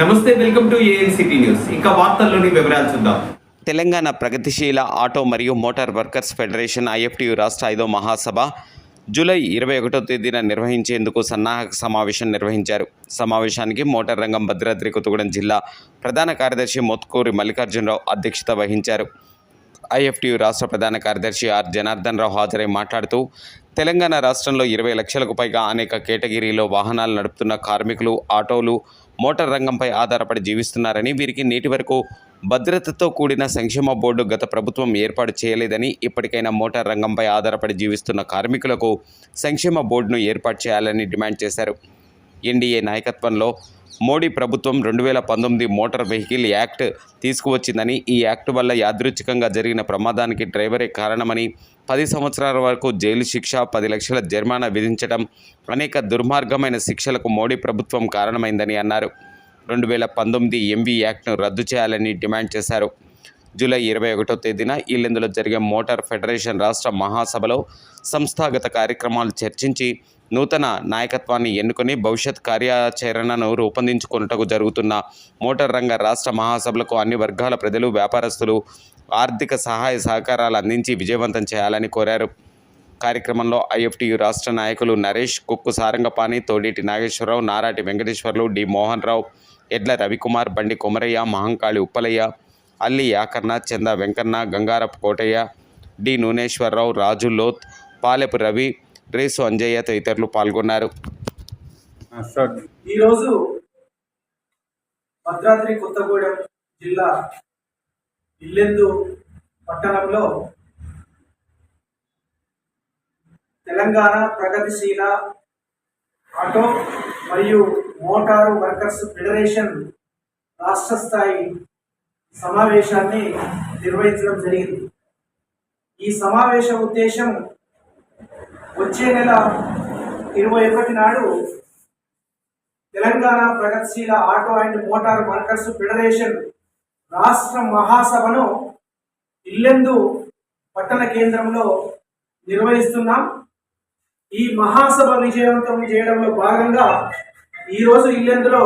నమస్తే welcome to ANCT news. వార్తల్లోని వివరాలు చూద్దాం. తెలంగాణ ప్రగతిశీల ఆటో మరియు మోటార్ వర్కర్స్ ఫెడరేషన్ ఐఎఫ్టియు రాష్ట్ర ఐదో మహాసభ జూలై ఇరవై ఒకటో తేదీన నిర్వహించేందుకు సన్నాహక సమావేశం నిర్వహించారు. సమావేశానికి మోటార్ రంగం భద్రాద్రి కొత్తగూడెం జిల్లా ప్రధాన కార్యదర్శి మొత్కూరి మల్లికార్జునరావు అధ్యక్షత వహించారు. ఐఎఫ్టియు రాష్ట్ర ప్రధాన కార్యదర్శి ఆర్. జనార్దన్ రావు హాజరై మాట్లాడుతూ తెలంగాణ రాష్ట్రంలో ఇరవై లక్షలకు పైగా అనేక కేటగిరీలో వాహనాలు నడుపుతున్న కార్మికులు ఆటోలు మోటార్ రంగంపై ఆధారపడి జీవిస్తున్నారని వీరికి నేటి వరకు భద్రతతో కూడిన సంక్షేమ బోర్డు గత ప్రభుత్వం ఏర్పాటు చేయలేదని ఇప్పటికైనా మోటార్ రంగంపై ఆధారపడి జీవిస్తున్న కార్మికులకు సంక్షేమ బోర్డును ఏర్పాటు చేయాలని డిమాండ్ చేశారు. ఎన్డీఏ నాయకత్వంలో మోడీ ప్రభుత్వం రెండు వేల పంతొమ్మిది మోటార్ వెహికల్ యాక్ట్ తీసుకువచ్చిందని ఈ యాక్ట్ వల్ల యాదృచ్ఛికంగా జరిగిన ప్రమాదానికి డ్రైవరే కారణమని పది సంవత్సరాల వరకు జైలు శిక్ష పది లక్షల జరిమానా విధించడం అనేక దుర్మార్గమైన శిక్షలకు మోడీ ప్రభుత్వం కారణమైందని అన్నారు. రెండు వేల పంతొమ్మిది ఎంవీ యాక్ట్ను రద్దు చేయాలని డిమాండ్ చేశారు. జూలై ఇరవై ఒకటో తేదీన ఈలెందులో జరిగే మోటార్ ఫెడరేషన్ రాష్ట్ర మహాసభలో సంస్థాగత కార్యక్రమాలు చర్చించి నూతన నాయకత్వాన్ని ఎన్నుకొని భవిష్యత్ కార్యాచరణను రూపొందించుకున్నటకు జరుగుతున్న మోటార్ రంగ రాష్ట్ర మహాసభలకు అన్ని వర్గాల ప్రజలు వ్యాపారస్తులు ఆర్థిక సహాయ సహకారాలు అందించి విజయవంతం చేయాలని కోరారు. కార్యక్రమంలో ఐఎఫ్టియు రాష్ట్ర నాయకులు నరేష్ కుక్కు సారంగపాణి తోడేటి నాగేశ్వరరావు నారాటి వెంకటేశ్వర్లు డి మోహన్ రావు ఎడ్ల రవికుమార్ బండి కొమరయ్య మహంకాళి ఉప్పలయ్య అల్లి యాకర్ణ చంద వెంకన్న గంగారపు కోటయ్య డి నూనేశ్వరరావు రాజు లోత్ పాలెపు రవి రేసు అంజయ్య తదితరులు పాల్గొన్నారు. ఈరోజు భద్రాద్రి కొత్తగూడెం జిల్లా ఇల్లెందు పట్టణంలో తెలంగాణ ప్రగతిశీల ఆటో మరియు మోటారు వర్కర్స్ ఫెడరేషన్ రాష్ట్ర స్థాయి సమావేశాన్ని నిర్వహించడం జరిగింది. ఈ సమావేశ ఉద్దేశం వచ్చే నెల ఇరవై ఒకటి నాడు తెలంగాణ ప్రగతిశీల auto and motor workers federation రాష్ట్ర మహాసభను ఇల్లెందు పట్టణ కేంద్రంలో నిర్వహిస్తున్నాం. ఈ మహాసభ విజయవంతం చేయడంలో భాగంగా ఈరోజు ఇల్లెందులో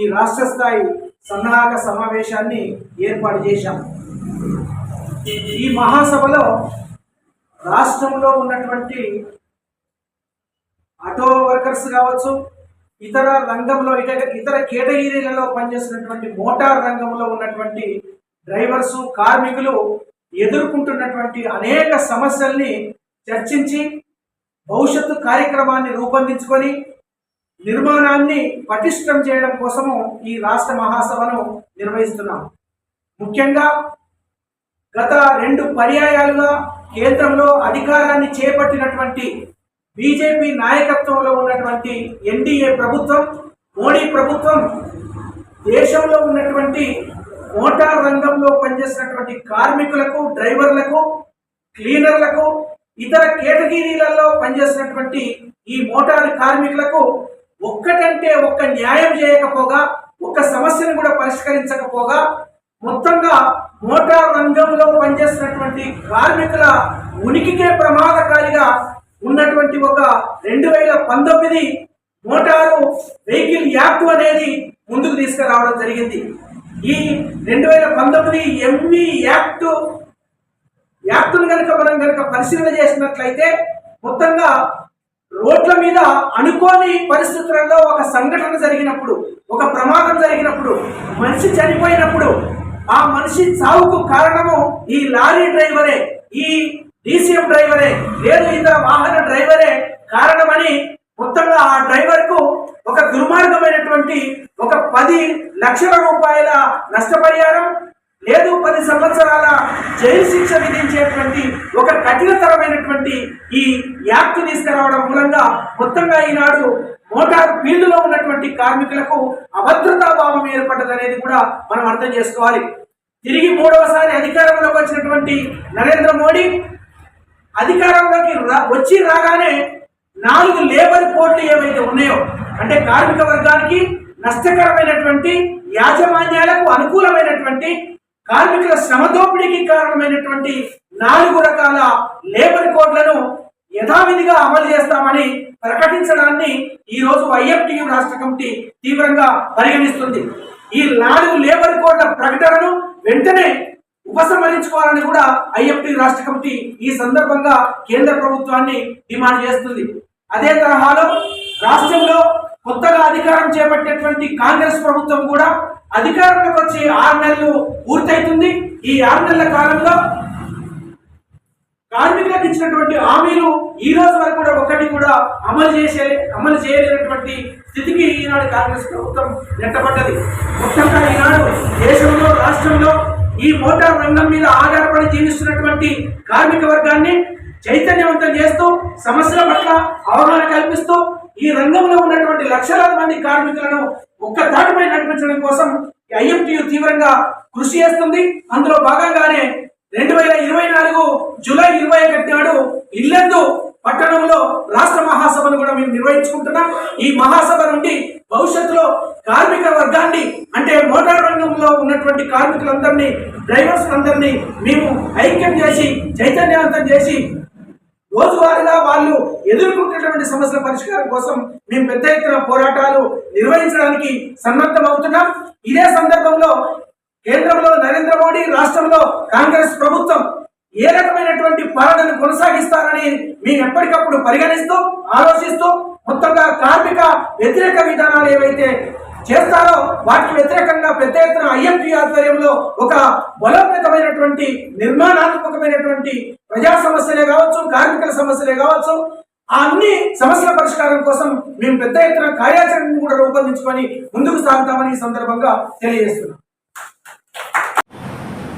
ఈ రాష్ట్ర స్థాయి సన్నాహక సమావేశాన్ని ఏర్పాటు చేశాం. ఈ మహాసభలో రాష్ట్రంలో ఉన్నటువంటి ఆటో వర్కర్స్ కావచ్చు ఇతర రంగంలో ఇతర ఇతర కేటగిరీలలో పనిచేస్తున్నటువంటి మోటార్ రంగంలో ఉన్నటువంటి డ్రైవర్సు కార్మికులు ఎదుర్కొంటున్నటువంటి అనేక సమస్యల్ని చర్చించి భవిష్యత్తు కార్యక్రమాన్ని రూపొందించుకొని నిర్మాణాన్ని పటిష్టం చేయడం కోసము ఈ రాష్ట్ర మహాసభను నిర్వహిస్తున్నాం. ముఖ్యంగా గత రెండు పర్యాయాలుగా కేంద్రంలో అధికారాన్ని చేపట్టినటువంటి బీజేపీ నాయకత్వంలో ఉన్నటువంటి ఎన్డీఏ ప్రభుత్వం మోడీ ప్రభుత్వం దేశంలో ఉన్నటువంటి మోటార్ రంగంలో పనిచేసినటువంటి కార్మికులకు డ్రైవర్లకు క్లీనర్లకు ఇతర కేటగిరీలలో పనిచేసినటువంటి ఈ మోటార్ కార్మికులకు ఒక్కటంటే ఒక్క న్యాయం చేయకపోగా ఒక్క సమస్యను కూడా పరిష్కరించకపోగా మొత్తంగా మోటార్ రంగంలో పనిచేస్తున్నటువంటి కార్మికుల ఉనికికే ప్రమాదకారిగా ఉన్నటువంటి ఒక రెండు వేల పంతొమ్మిది మోటారు వెహికల్ యాక్ట్ అనేది ముందుకు తీసుకురావడం జరిగింది. ఈ రెండు వేల పంతొమ్మిది ఎంవి యాక్ట్ యాక్టును కనుక మనం కనుక పరిశీలన చేసినట్లయితే మొత్తంగా రోడ్ల మీద అనుకోని పరిస్థితులలో ఒక సంఘటన జరిగినప్పుడు ఒక ప్రమాదం జరిగినప్పుడు మనిషి చనిపోయినప్పుడు ఆ మనిషి చావుకు కారణము ఈ లారీ డ్రైవరే. ఈ డీసీఎం డ్రైవరే లేదు ఇతర వాహన డ్రైవరే కారణమని మొత్తంగా ఆ డ్రైవర్కు ఒక దుర్మార్గమైనటువంటి ఒక పది లక్షల రూపాయల నష్టపరిహారం లేదు పది సంవత్సరాల జైలు శిక్ష విధించేటువంటి ఒక కఠినతరమైనటువంటి ఈ యాక్ట్ తీసుకురావడం మూలంగా మొత్తంగా ఈనాడు మోటార్ ఫీల్డ్లో ఉన్నటువంటి కార్మికులకు అభద్రతా భావం ఏర్పడ్డదనేది కూడా మనం అర్థం చేసుకోవాలి. తిరిగి మూడవసారి అధికారంలోకి వచ్చినటువంటి నరేంద్ర మోడీ అధికారంలోకి రా- వచ్చి రాగానే నాలుగు లేబర్ కోడ్లు ఏవైతే ఉన్నాయో అంటే కార్మిక వర్గానికి నష్టకరమైనటువంటి యాజమాన్యాలకు అనుకూలమైనటువంటి కార్మికుల శ్రమదోపిడీకి కారణమైనటువంటి నాలుగు రకాల లేబర్ కోడ్లను యథావిధిగా అమలు చేస్తామని ప్రకటించడాన్ని ఈ రోజు ఐఎఫ్టియు రాష్ట్ర కమిటీ తీవ్రంగా పరిగణిస్తుంది. ఈ నాలుగు లేబర్ కోడ్ల ప్రకటనను వెంటనే ఉపసంహరించుకోవాలని కూడా ఐఎఫ్టి రాష్ట్ర కమిటీ ఈ సందర్భంగా కేంద్ర ప్రభుత్వాన్ని డిమాండ్ చేస్తుంది. అదే తరహాలో రాష్ట్రంలో కొత్తగా అధికారం చేపట్టేటువంటి కాంగ్రెస్ ప్రభుత్వం కూడా అధికారంలోకి వచ్చి ఆరు నెలలు పూర్తయితుంది. ఈ ఆరు నెలల కాలంలో కార్మికులకు ఇచ్చినటువంటి హామీలు ఈ రోజు వరకు కూడా ఒకటి కూడా అమలు చేసే అమలు చేయలేనటువంటి స్థితికి ఈనాడు కాంగ్రెస్ ప్రభుత్వం నెట్టబడ్డది. మొత్తంగా ఈనాడు దేశంలో రాష్ట్రంలో ఈ మోటార్ రంగం మీద ఆధారపడి జీవిస్తున్నటువంటి కార్మిక వర్గాన్ని చైతన్యవంతం చేస్తూ సమస్యల పట్ల అవగాహన కల్పిస్తూ ఈ రంగంలో ఉన్నటువంటి లక్షలాది మంది కార్మికులను ఒక్క తాటిపై నడిపించడం కోసం ఐఎంటియు తీవ్రంగా కృషి చేస్తుంది. అందులో భాగంగానే రెండు వేల ఇరవై నాలుగు జూలై ఇరవై ఒకటి నాడు ఇల్లందు పట్టణంలో రాష్ట్ర మహాసభను కూడా మేము నిర్వహించుకుంటున్నాం. ఈ మహాసభ నుండి భవిష్యత్తులో కార్మిక వర్గాన్ని అంటే మోటార్ రంగంలో ఉన్నటువంటి కార్మికులందరినీ డ్రైవర్స్ అందరినీ మేము ఐక్యం చేసి చైతన్యవంతం చేసి రోజువారీగా వాళ్ళు ఎదుర్కొంటున్నటువంటి సమస్యల పరిష్కారం కోసం మేము పెద్ద ఎత్తున పోరాటాలు నిర్వహించడానికి సన్నద్ధం అవుతున్నాం ఇదే సందర్భంలో కేంద్రంలో నరేంద్ర మోడీ రాష్ట్రంలో కాంగ్రెస్ ప్రభుత్వం ఏ రకమైనటువంటి పాలనను కొనసాగిస్తారని మేము ఎప్పటికప్పుడు పరిగణిస్తూ ఆలోచిస్తూ మొత్తంగా కార్మిక వ్యతిరేక విధానాలు ఏవైతే చేస్తారో వాటికి వ్యతిరేకంగా పెద్ద ఎత్తున ఐఎంపీ ఆధ్వర్యంలో ఒక బలోపేతమైనటువంటి నిర్మాణాత్మకమైనటువంటి ప్రజా సమస్యలే కావచ్చు కార్మికుల సమస్యలే కావచ్చు ఆ అన్ని సమస్యల పరిష్కారం కోసం మేము పెద్ద ఎత్తున కార్యాచరణను కూడా రూపొందించుకొని ముందుకు సాగుతామని ఈ సందర్భంగా తెలియజేస్తున్నాం.